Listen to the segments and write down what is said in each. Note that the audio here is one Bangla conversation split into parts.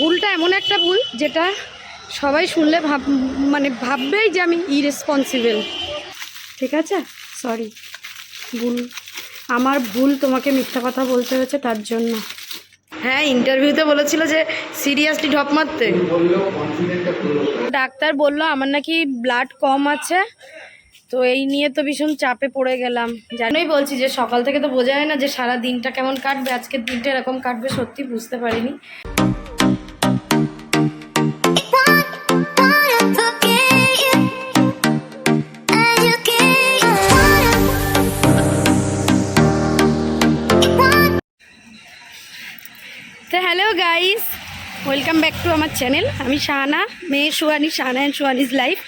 ভুলটা এমন একটা ভুল যেটা সবাই শুনলে ভাব মানে ভাববেই যে আমি ইরেসপন্সিবল ঠিক আছে? সরি ভুল। আমার ভুল তোমাকে মিথ্যা কথা বলতে হয়েছে তার জন্য। হ্যাঁ ইন্টারভিউতে বলেছিল যে সিরিয়াসলি ঢপ মারতে। ডাক্তার বলল আমার নাকি ব্লাড কম আছে। তো এই নিয়ে তো ভীষণ চাপে পড়ে গেলাম। জানোই বলছি যে সকাল থেকে তো বোঝা যায় না যে সারা দিনটা কেমন কাটবে। আজকের দিনটা এরকম কাটবে সত্যি বুঝতে পারিনি। আমার চ্যানেল। আমি শাহানা, মেয়ে সুয়ানি শাহানা অ্যান্ড সুয়ানিজ লাইফ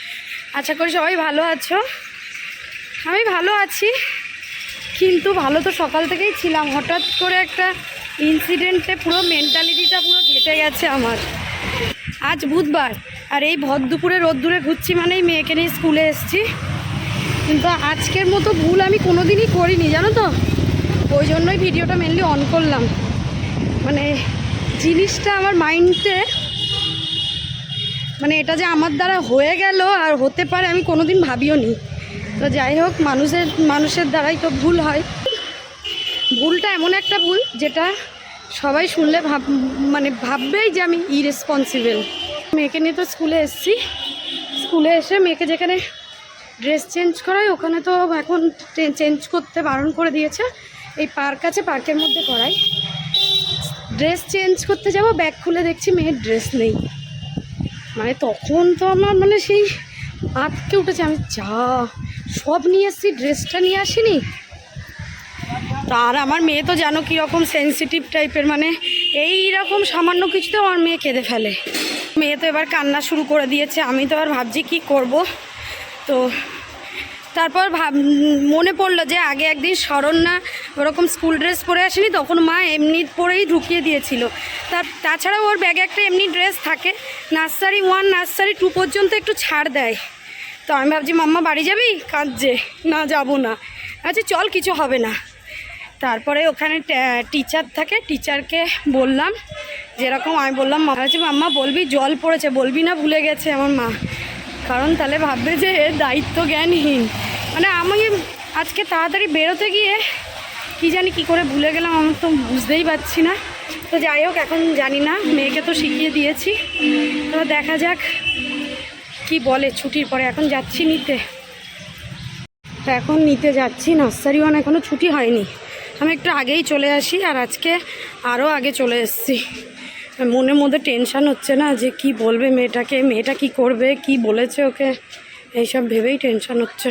আশা করি সবাই ভালো আছো। আমি ভালো আছি, কিন্তু ভালো তো সকাল থেকেই ছিলাম। হঠাৎ করে একটা ইনসিডেন্টে পুরো মেন্টালিটিটা পুরো ঘেটে গেছে আমার। আজ বুধবার, আর এই ভর দুপুরে রোদ্দুরে ঘুরছি মানেই মেয়েকে নিয়ে স্কুলে এসেছি। কিন্তু আজকের মতো ভুল আমি কোনোদিনই করিনি, জানো তো? ওই জন্যই ভিডিওটা মেনলি অন করলাম। মানে জিনিসটা আমার মাইন্ডে মানে এটা যে আমার দ্বারা হয়ে গেল আর হতে পারে আমি কোনোদিন ভাবিও নি। তো যাই হোক, মানুষের মানুষের দ্বারাই তো ভুল হয়। ভুলটা এমন একটা ভুল যেটা সবাই শুনলে ভাব মানে ভাববেই যে আমি ইরেসপন্সিবল মেয়েকে নিয়ে তো স্কুলে এসেছি। স্কুলে এসে মেয়েকে যেখানে ড্রেস চেঞ্জ করাই, ওখানে তো এখন চেঞ্জ করতে বারণ করে দিয়েছে। এই পার্ক আছে, পার্কের মধ্যে করাই। ড্রেস চেঞ্জ করতে যাব, ব্যাগ খুলে দেখছি মেয়ের ড্রেস নেই। মানে তখন তো আমার মানে সেই আটকে উঠেছে, আমি যা সব নিয়ে এসেছি, ড্রেসটা নিয়ে আসিনি। আর আমার মেয়ে তো জানো কীরকম সেন্সিটিভ টাইপের মানে এই রকম সামান্য কিছুতেও আমার মেয়ে কেঁদে ফেলে। মেয়ে তো এবার কান্না শুরু করে দিয়েছে, আমি তো আর ভাবছি কি করব। তো তারপর ভাব মনে পড়ল যে আগে একদিন শরণ্যা ওরকম স্কুল ড্রেস পরে আসেনি, তখন মা এমনি পরেই ঢুকিয়ে দিয়েছিল। তার তাছাড়াও ওর ব্যাগে একটা এমনি ড্রেস থাকে, নার্সারি ওয়ান, নার্সারি টু পর্যন্ত একটু ছাড় দেয়। তো আমি ভাবছি, মাম্মা, বাড়ি যাবি? কাঁদছে, না, যাব না। আচ্ছা চল, কিছু হবে না। তারপরে ওখানে টিচার থাকে টিচারকে বললাম, যেরকম আমি বললাম, মা আছে মাম্মা, বলবি, জল পড়েছে, বলবি না, ভুলে গেছে আমার মা। কারণ তাহলে ভাববে যে দায়িত্ব জ্ঞানহীন। মানে আমি আজকে তাড়াতাড়ি বেরোতে গিয়ে কি জানি কি করে ভুলে গেলাম আমার তো বুঝতেই পারছি না। তো যাই হোক, এখন জানি না, মেয়েকে তো শিখিয়ে দিয়েছি। তো দেখা যাক কি বলে ছুটির পরে। এখন যাচ্ছি নিতে। তো এখন নিতে যাচ্ছি, নার্সারি ওয়ান এখনও ছুটি হয়নি। আমি একটু আগেই চলে আসি আর আজকে আরও আগে চলে এসেছি। মনের মধ্যে টেনশান হচ্ছে না যে কি বলবে মেয়েটাকে, মেয়েটা কি করবে, কি বলেছে ওকে? এইসব ভেবেই টেনশান হচ্ছে।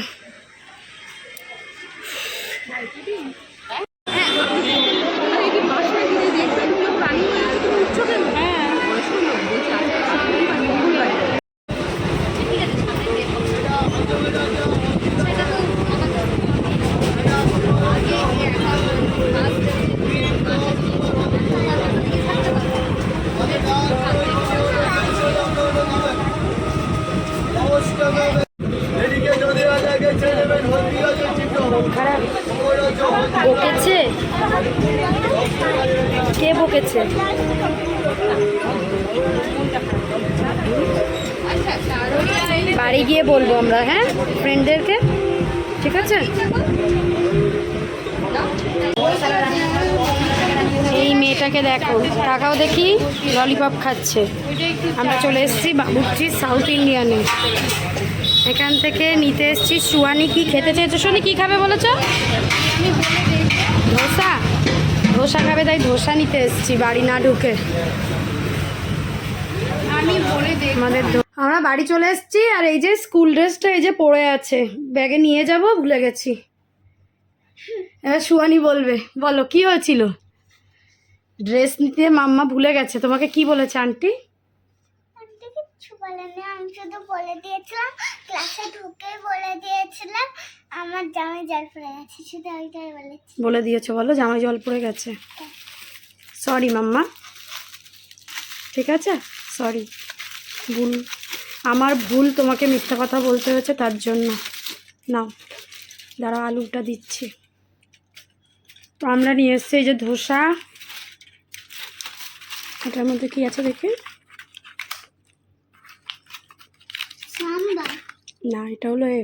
মেয়েটাকে দেখো। টাকাও দেখি ললিপপ খাচ্ছে। আমরা চলে এসেছি বাবুর্চি সাউথ ইন্ডিয়ানে। এখান থেকে নিতে এসেছি। সুয়ানি কি খেতে চেয়েছো? সুয়ানি কি খাবে বলেছ? ধোসা? ধোসা খাবে, তাই ধোসা নিতে এসেছি, বাড়ি না ঢুকে। আমাদের আমরা বাড়ি চলে এসেছি আর এই যে স্কুল ড্রেসটা এই যে পড়ে আছে। ব্যাগে নিয়ে যাব, ভুলে গেছি। এবার সুয়ানি বলবে, বলো, কি হয়েছিল? ড্রেস নিতে মাম্মা ভুলে গেছে। তোমাকে কি বলেছে আন্টি? আন্টি বলেনি। আমি শুধু বলে দিয়েছিলাম ক্লাসে ঢুকে বলে দিয়েছিলাম আমার জামাই জল পড়ে গেছে শুধু ওইটাই বলেছি। বলে দিয়েছ বলো জামাই জল পড়ে গেছে। Sorry mama. ঠিক আছে? সরি ভুল। আমার ভুল তোমাকে মিথ্যা কথা বলতে হয়েছে তার জন্য। নাও দাঁড়া আলুটা দিচ্ছি। তো আমরা নিয়ে এসছি এই যে ধোসা। এটার মধ্যে কি আছে দেখি? না এটা হলো এ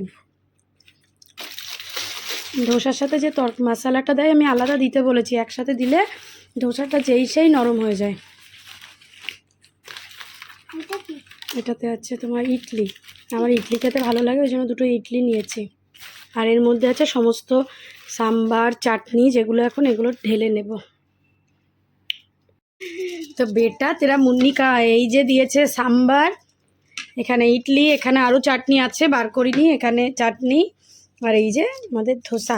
ধোসার সাথে যে তর মশলাটা দেয় আমি আলাদা দিতে বলেছি। একসাথে দিলে ধোসাটা যেই সেই নরম হয়ে যায়। এটাতে আছে তোমার ইডলি। আমার ইডলি খেতে ভালো লাগে ওই জন্য দুটো ইডলি নিয়েছি। আর এর মধ্যে আছে সমস্ত সাম্বার চাটনি যেগুলো এখন এগুলো ঢেলে নেব। তো বেটা, তেরা মুন্নি কা এই যে দিয়েছে সাম্বার, এখানে ইডলি, এখানে আরও চাটনি আছে, বার করিনি, এখানে চাটনি, আর এই যে আমাদের ধোসা।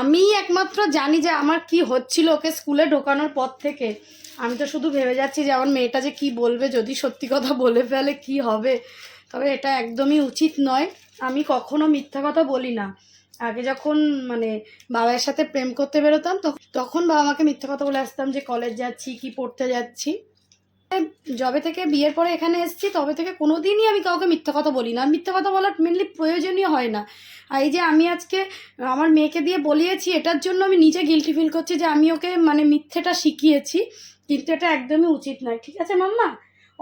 আমি একমাত্র জানি যে আমার কি হচ্ছিল ওকে স্কুলে ঢোকানোর পর থেকে। আমি তো শুধু ভেবে যাচ্ছি যে আমার মেয়েটা যে কি বলবে, যদি সত্যি কথা বলে ফেলে কি হবে। তবে এটা একদমই উচিত নয়। আমি কখনো মিথ্যা কথা বলি না। আগে যখন মানে বাবার সাথে প্রেম করতে বেরোতাম, তখ- তখন বাবা আমাকে মিথ্যে কথা বলে আসতাম যে কলেজ যাচ্ছি, কি পড়তে যাচ্ছি। যবে থেকে বিয়ের পরে এখানে এসেছি, তবে থেকে কোনো দিনই আমি কাউকে মিথ্যা কথা বলি না। মিথ্যা কথা বলার মেনলি প্রয়োজনীয় হয় না। আর এই যে আমি আজকে আমার মেয়েকে দিয়ে বলিয়েছি, এটার জন্য আমি নিজে গিলটি ফিল করছি যে আমি ওকে মানে মিথ্যেটা শিখিয়েছি, কিন্তু এটা একদমই উচিত নয়। ঠিক আছে মাম্মা?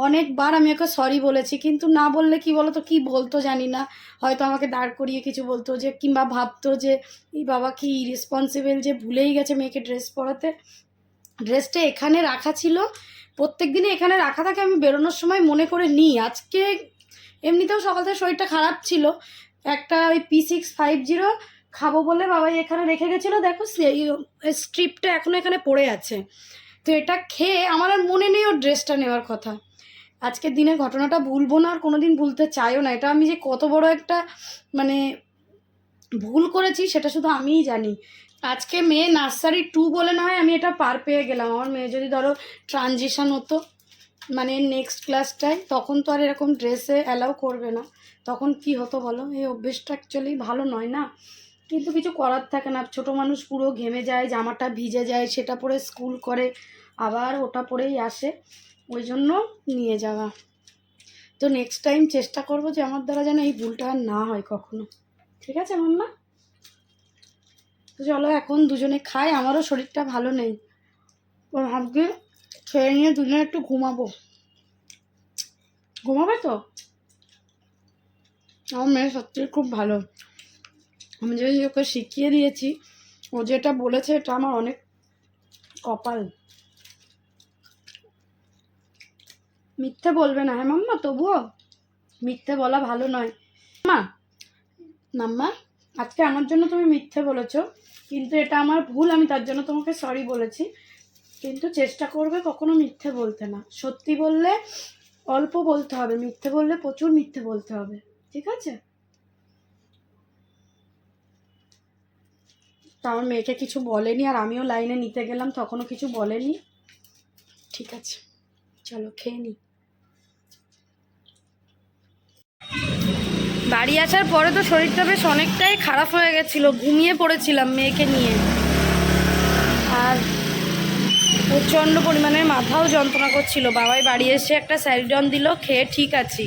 অনেকবার আমি ওকে সরি বলেছি, কিন্তু না বললে কি বলতো কি বলতো জানি না। হয়তো আমাকে দাঁড় করিয়ে কিছু বলতো যে, কিংবা ভাবতো যে, এই বাবা কি রেসপন্সিবল যে, ভুলেই গেছে মেয়েকে ড্রেস পরাতে। ড্রেসটা এখানে রাখা ছিল। প্রত্যেক দিনই এখানে রাখা থাকে, আমি বেরোনোর সময় মনে করে নিই। আজকে এমনিতেও সকাল থেকে শরীরটা খারাপ ছিল। একটা ওই পি সিক্স ফাইভ জিরো খাব বলে বাবাই এখানে রেখে গেছিল। দেখো স্ট্রিপটা এখনও এখানে পড়ে আছে। তো এটা খেয়ে আমার আর মনে নেই ওর ড্রেসটা নেওয়ার কথা। আজকের দিনের ঘটনাটা ভুলবো না আর কোনোদিন ভুলতে চাইও না। এটা আমি যে কত বড় একটা মানে ভুল করেছি সেটা শুধু আমিই জানি। আজকে মেয়ে নার্সারি টু বলে না হয় আমি এটা পার পেয়ে গেলাম। আমার মেয়ে যদি ধরো ট্রানজিশন হতো মানে নেক্সট ক্লাসটায় তখন তো আর এরকম ড্রেসে অ্যালাউ করবে না। তখন কি হতো বলো? এই অভ্যেসটা অ্যাকচুয়ালি ভালো নয় না? কিন্তু কিছু করার থাকে না। ছোট মানুষ পুরো ঘেমে যায়, জামাটা ভিজে যায়, সেটা পরে স্কুল করে, আবার ওটা পরেই আসে। ওই জন্য নিয়ে যাওয়া। তো নেক্সট টাইম চেষ্টা করব যে আমার দ্বারা যেন এই ভুলটা আর না হয় কখনো। ঠিক আছে, মাম্মা? তো চলো, এখন দুজনে খাই। আমারও শরীরটা ভালো নেই। তো ভাবছি খেয়ে নিয়ে দুজনে একটু ঘুমাবো। ঘুমাবে তো? আমার মেয়ে সত্যি খুব ভালো। আমি যে ওকে শিখিয়ে দিয়েছি, ও যেটা বলেছে এটা আমার অনেক কপাল। মিথ্যে বলবে না হ্যাঁ মাম্মা? তবুও মিথ্যে বলা ভালো নয়। মা, মাম্মা, আজকে আমার জন্য তুমি মিথ্যে বলেছ, কিন্তু এটা আমার ভুল, আমি তার জন্য তোমাকে সরি বলেছি। কিন্তু চেষ্টা করবে কখনো মিথ্যে বলতে না। সত্যি বললে অল্প বলতে হবে, মিথ্যে বললে প্রচুর মিথ্যে বলতে হবে, ঠিক আছে? তা আমার মেয়েকে কিছু বলেনি, আর আমিও লাইনে নিতে গেলাম তখনও কিছু বলেনি। ঠিক আছে, চলো, খেয়ে নিই বাড়ি আসার পরে তো শরীরটা বেশ অনেকটাই খারাপ হয়ে গেছিল, ঘুমিয়ে পড়েছিলাম মেয়েকে নিয়ে। আর প্রচণ্ড পরিমাণে মাথাও যন্ত্রণা করছিল। বাবাই বাড়ি এসে একটা স্যারিডন দিল, খেয়ে ঠিক আছি।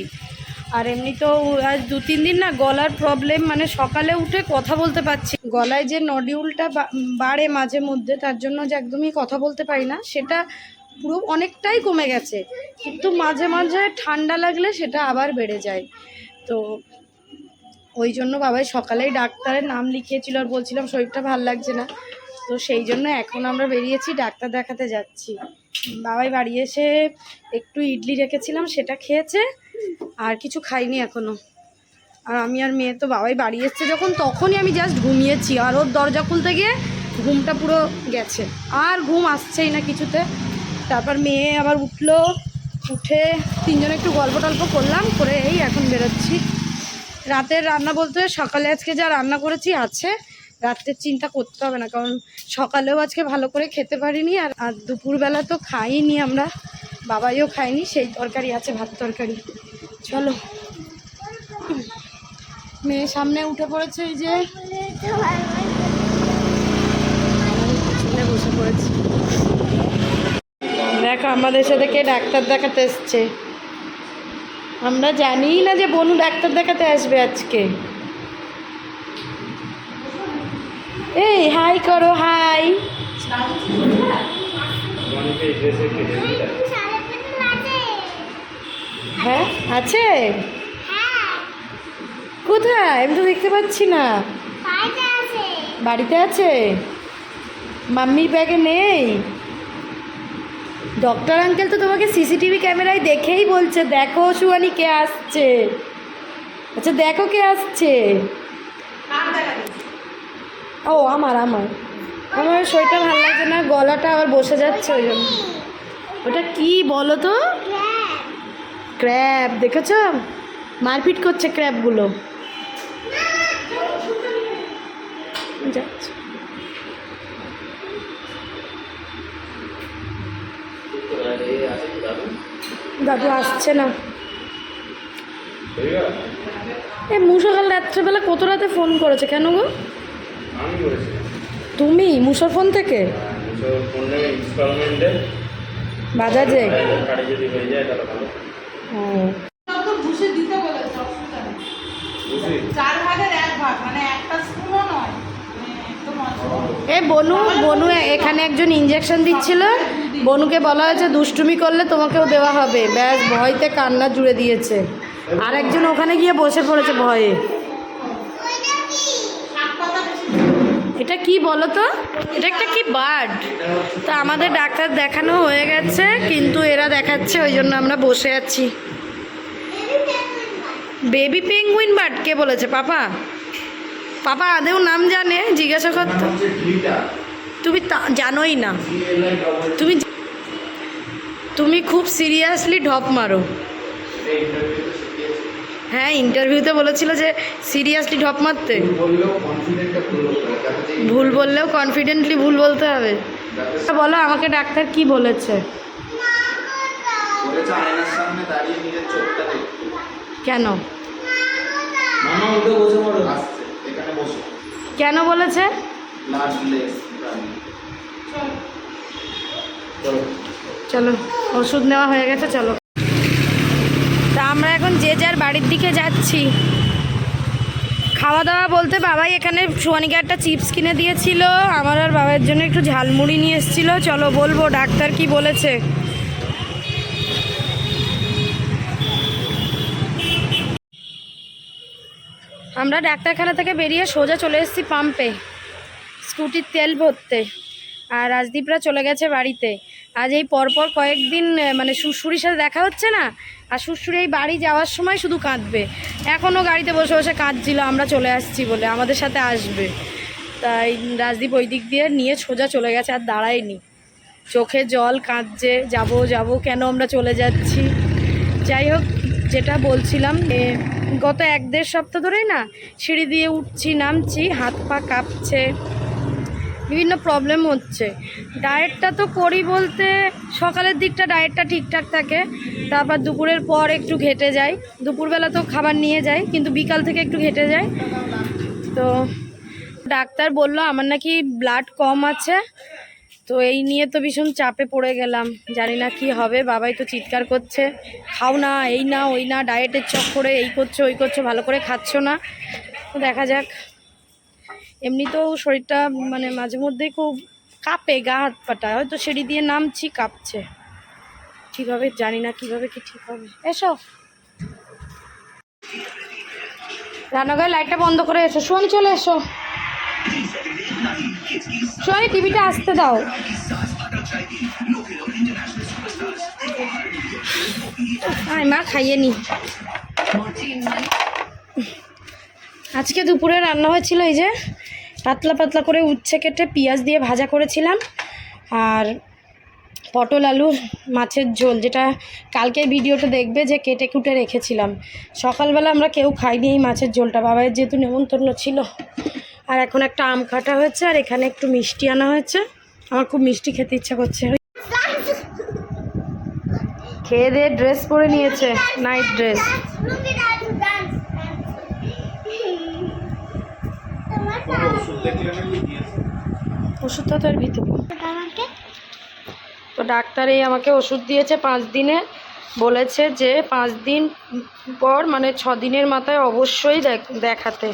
আর এমনি তো আজ দু তিন দিন না গলার প্রবলেম মানে সকালে উঠে কথা বলতে পারছি গলায় যে নডিউলটা বাড়ে মাঝে মধ্যে, তার জন্য যে একদমই কথা বলতে পারি না, সেটা পুরো অনেকটাই কমে গেছে। কিন্তু মাঝে মাঝে ঠান্ডা লাগলে সেটা আবার বেড়ে যায়। তো ওই জন্য বাবাই সকালেই ডাক্তারের নাম লিখিয়েছিল আর বলছিলাম, শরীরটা ভালো লাগছে না। তো সেই জন্য এখন আমরা বেরিয়েছি, ডাক্তার দেখাতে যাচ্ছি। বাবাই বাড়ি এসে একটু ইডলি রেখেছিলাম, সেটা খেয়েছে, আর কিছু খাইনি এখনও আর আমি আর মেয়ে তো বাবাই বাড়ি এসছে যখন, তখনই আমি জাস্ট ঘুমিয়েছি, আর ওর দরজা খুলতে গিয়ে ঘুমটা পুরো গেছে। আর ঘুম আসছেই না কিছুতে। তারপর মেয়ে আবার উঠল, উঠে তিনজনে একটু গল্প টল্প করলাম করে এই এখন বেরোচ্ছি। রাতের রান্না বলতে সকালে আজকে যা রান্না করেছি আছে রাত্রের চিন্তা করতে হবে না, কারণ সকালেও আজকে ভালো করে খেতে পারিনি আর আর দুপুরবেলা তো খাইনি আমরা, বাবাইও খাইনি সেই তরকারি আছে, ভাত তরকারি। চলো। মেয়ে সামনে উঠে পড়েছে এই যে। বসে পড়েছে দেখো, আমাদের সাথে কে ডাক্তার দেখাতে এসছে। আমরা জানিই না যে বনু ডাক্তার দেখাতে আসবে আজকে। এই হাই করো হাই। হ্যাঁ আছে? কোথায়? আমি তো দেখতে পাচ্ছি না। বাড়িতে আছে। মাম্মির ব্যাগে নেই? ডক্টর আঙ্কেল তো তোমাকে সিসিটিভি ক্যামেরায় দেখেই বলছে দেখো সুয়ানি কে আসছে। আচ্ছা দেখো কে আসছে। ও আমার আমার। আমার শরীরটা ভালো লাগছে না গলাটা আবার বসে যাচ্ছে ওই জন্য। ওটা কি বলো তো? ক্র্যাব দেখেছ? মারপিট করছে ক্র্যাবগুলো যাচ্ছে। দাদু আসছে না। এ মুসো কাল রাত্রেবেলা কত রাতে ফোন করেছে? কেন গো? তুমি? মুসোর ফোন থেকে? বাজাজে। এ বনু বনু এখানে একজন ইঞ্জেকশন দিচ্ছিল। বনুকে বলা হয়েছে, দুষ্টুমি করলে তোমাকেও দেওয়া হবে। ব্যাস, ভয়তে কান্না জুড়ে দিয়েছে। আর একজন ওখানে গিয়ে বসে পড়েছে ভয়ে। এটা কি বলো তো? এটা একটা কি বার্ড? তা আমাদের ডাক্তার দেখানো হয়ে গেছে, কিন্তু এরা দেখাচ্ছে, ওই জন্য আমরা বসে আছি। বেবি পেঙ্গুইন বার্ড, কে বলেছে? পাপা? পাপা, আদেও নাম জানে, জিজ্ঞাসা করতো। তুমি জানোই না। তুমি তুমি খুব সিরিয়াসলি ঢপ মারো। হ্যাঁ ইন্টারভিউতে বলেছিল যে সিরিয়াসলি ঢপ মারতে। ভুল বললেও কনফিডেন্টলি ভুল বলতে হবে। বলো আমাকে ডাক্তার কি বলেছে? কেন? কেন বলেছে? চলো, ওষুধ নেওয়া হয়ে গেছে, চলো। তা আমরা এখন যে যার বাড়ির দিকে যাচ্ছি। খাওয়া দাওয়া বলতে বাবাই এখানে সোয়ানিকে একটা চিপস কিনে দিয়েছিল। আমার আর বাবার জন্য একটু ঝালমুড়ি নিয়ে এসেছিল। চলো, বলব, ডাক্তার কি বলেছে? আমরা ডাক্তারখানা থেকে বেরিয়ে সোজা চলে এসেছি পাম্পে। স্কুটির তেল ভরতে। আর রাজদীপরা চলে গেছে বাড়িতে। আজ এই পরপর কয়েকদিন মানে শ্বশুরির সাথে দেখা হচ্ছে না? আর শ্বশুর এই বাড়ি যাওয়ার সময় শুধু কাঁদবে। এখনও গাড়িতে বসে বসে কাঁদছিল, আমরা চলে আসছি বলে, আমাদের সাথে আসবে। তাই রাজদীপ ওই দিক দিয়ে নিয়ে সোজা চলে গেছে, আর দাঁড়ায়নি। চোখে জল, কাঁদছে, যাব, যাব, কেন আমরা চলে যাচ্ছি? যাই হোক, যেটা বলছিলাম গত এক দেড় সপ্তাহ ধরেই না, সিঁড়ি দিয়ে উঠছি, নামছি, হাত পা কাঁপছে। বিভিন্ন প্রবলেম হচ্ছে। ডায়েটটা তো করি বলতে সকালের দিকটা ডায়েটটা ঠিকঠাক থাকে, তারপর দুপুরের পর একটু ঘেটে যাই। দুপুরবেলা তো খাবার নিয়ে যাই, কিন্তু বিকাল থেকে একটু ঘেটে যাই। তো ডাক্তার বলল, আমার নাকি ব্লাড কম আছে। তো এই নিয়ে তো ভীষণ চাপে পড়ে গেলাম। জানি না কি হবে, বাবাই তো চিৎকার করছে, খাও না, এই না, ওই না ডায়েটের চক্করে এই করছ, ওই করছ, ভালো করে খাচ্ছ না। তো দেখা যাক। এমনিতেও শরীরটা মানে মাঝে মধ্যেই খুব কাঁপে, গা হাত পাটা হয়তো সিঁড়ি দিয়ে নামছি, কাঁপছে। কীভাবে জানি না, কীভাবে কি ঠিক হবে। এসো। রান্নাঘরের লাইটটা বন্ধ করে এসো। সোয়ানি চলে এসো। সোয়ানি টিভিটা আসতে দাও। আয় মা, খাইয়ে নি। আজকে দুপুরে রান্না হয়েছিল এই যে পাতলা পাতলা করে উচ্ছে কেটে পেঁয়াজ দিয়ে ভাজা করেছিলাম। আর পটল আলুর মাছের ঝোল, যেটা কালকে ভিডিওটা দেখবে যে কেটে কুটে রেখেছিলাম। সকালবেলা আমরা কেউ খাইনি এই মাছের ঝোলটা বাবাইয়ের যেহেতু নেমন্তন্ন ছিল। আর এখন একটা আম কাটা হয়েছে, আর এখানে একটু মিষ্টি আনা হয়েছে। আমার খুব মিষ্টি খেতে ইচ্ছা করছে। খেয়ে দিয়ে ড্রেস পরে নিয়েছে নাইট ড্রেস ওষুধটা তো ভিতরে। তো ডাক্তার এই আমাকে ওষুধ দিয়েছে পাঁচ দিনে। বলেছে যে পাঁচ দিন পর মানে ছ দিনের মাথায় অবশ্যই দেখ- দেখাতে।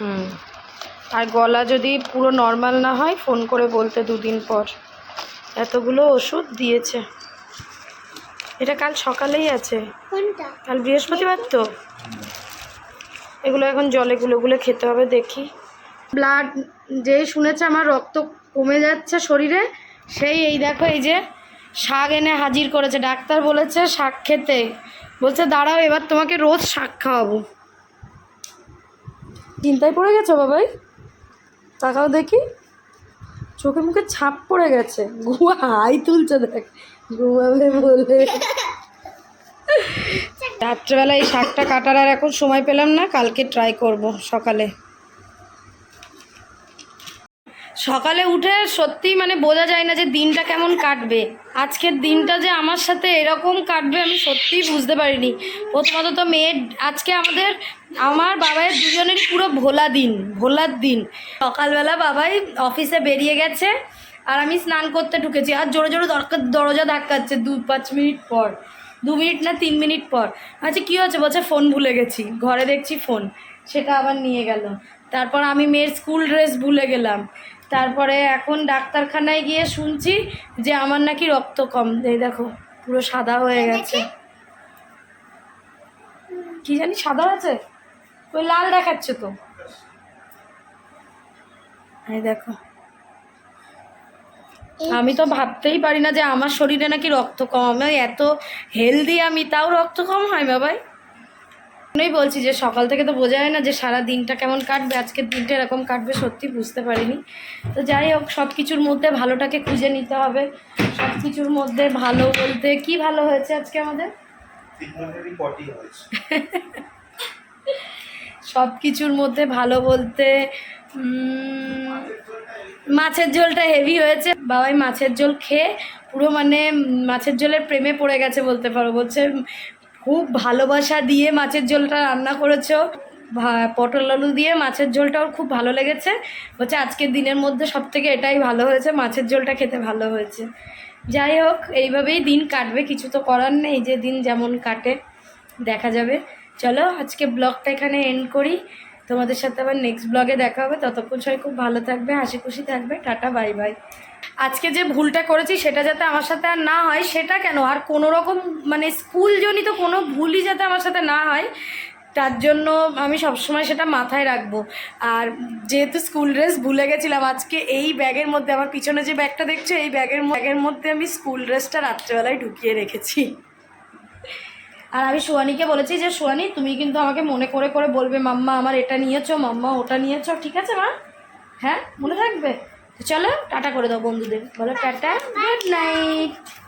হুম। আর গলা যদি পুরো নর্মাল না হয় ফোন করে বলতে দুদিন পর। এতগুলো ওষুধ দিয়েছে। এটা কাল সকালেই আছে। কাল বৃহস্পতিবার তো। এগুলো এখন জলে গুলো গুলো খেতে হবে, দেখি। ব্লাড যেই শুনেছে আমার রক্ত কমে যাচ্ছে শরীরে, সেই এই দেখো, এই যে শাক এনে হাজির করেছে। ডাক্তার বলেছে শাক খেতে। বলছে, দাঁড়াও, এবার তোমাকে রোজ শাক খাওয়াবো। চিন্তায় পড়ে গেছো বাবাই? তাকাও দেখি। চোখে মুখে ছাপ পড়ে গেছে। গুয়া হাই তুলছে দেখ। ঘুমাবে বলে। রাত্রেবেলা এই শাকটা কাটার আর এখন সময় পেলাম না, কালকে ট্রাই করব সকালে। সকালে উঠে সত্যি মানে বোঝা যায় না যে দিনটা কেমন কাটবে। আজকের দিনটা যে আমার সাথে এরকম কাটবে আমি সত্যিই বুঝতে পারিনি। প্রথমত তো মেয়ের আজকে আমাদের, আমার বাবাইয়ের দুজনেরই পুরো ভোলা দিন, ভোলার দিন। সকালবেলা বাবাই অফিসে বেরিয়ে গেছে আর আমি স্নান করতে ঢুকেছি। আর জোরে জোরে দরকার দরজা ধাক্কাচ্ছে দু পাঁচ মিনিট পর। দু মিনিট না তিন মিনিট পর। আচ্ছা কী হচ্ছে বলছে ফোন ভুলে গেছি। ঘরে দেখছি ফোন। সেটা আবার নিয়ে গেল। তারপর আমি মেয়ের স্কুল ড্রেস ভুলে গেলাম। তারপরে এখন ডাক্তারখানায় গিয়ে শুনছি যে আমার নাকি রক্ত কম। এই দেখো পুরো সাদা হয়ে গেছে। কি জানি সাদা আছে ওই লাল দেখাচ্ছে তো। এই দেখো। আমি তো ভাবতেই পারি না যে আমার শরীরে নাকি রক্ত কম আমি এত হেলদি আমি তাও রক্ত কম হয় বাবাই জন্যই বলছি যে সকাল থেকে তো বোঝা যায় না যে সারা দিনটা কেমন কাটবে আজকের দিনটা এরকম কাটবে সত্যি বুঝতে পারিনি। তো যাই হোক সব কিছুর মধ্যে ভালোটাকে খুঁজে নিতে হবে। সব কিছুর মধ্যে ভালো বলতে কি ভালো হয়েছে আজকে আমাদের? সব কিছুর মধ্যে ভালো বলতে মাছের ঝোলটা হেভি হয়েছে। বাবাই মাছের ঝোল খেয়ে পুরো মানে মাছের ঝোলের প্রেমে পড়ে গেছে বলতে পারো। বলছে, খুব ভালোবাসা দিয়ে মাছের ঝোলটা রান্না করেছ। পটল আলু দিয়ে মাছের ঝোলটা ওর খুব ভালো লেগেছে। বলছে, আজকের দিনের মধ্যে সব থেকে এটাই ভালো হয়েছে, মাছের ঝোলটা খেতে ভালো হয়েছে। যাই হোক, এইভাবেই দিন কাটবে, কিছু তো করার নেই, যে দিন যেমন কাটে, দেখা যাবে। চলো, আজকে ব্লগটা এখানে এন্ড করি। তোমাদের সাথে আবার নেক্সট ব্লগে দেখা হবে। ততক্ষণ সবাই খুব ভালো থাকবে, হাসি খুশি থাকবে। টাটা বাই বাই আজকে যে ভুলটা করেছি সেটা যাতে আমার সাথে আর না হয়, সেটা কেন? আর কোনো রকম মানে স্কুলজনিত কোনো ভুলই যাতে আমার সাথে না হয়, তার জন্য আমি সবসময় সেটা মাথায় রাখব। আর যেহেতু স্কুল ড্রেস ভুলে গেছিলাম, আজকে এই ব্যাগের মধ্যে, আমার পিছনে যে ব্যাগটা দেখছ, এই ব্যাগের ব্যাগের মধ্যে আমি স্কুল ড্রেসটা রাত্রেবেলায় ঢুকিয়ে রেখেছি। আর আমি সোয়ানিকে বলেছি যে সোয়ানি তুমি কিন্তু আমাকে মনে করে করে বলবে, মাম্মা, আমার এটা নিয়েছো, মাম্মা, ওটা নিয়েছো, ঠিক আছে, মা? হ্যাঁ মনে থাকবে? চলো, টাটা করে দাও বন্ধুদের। বলো, টাটা, গুড নাইট।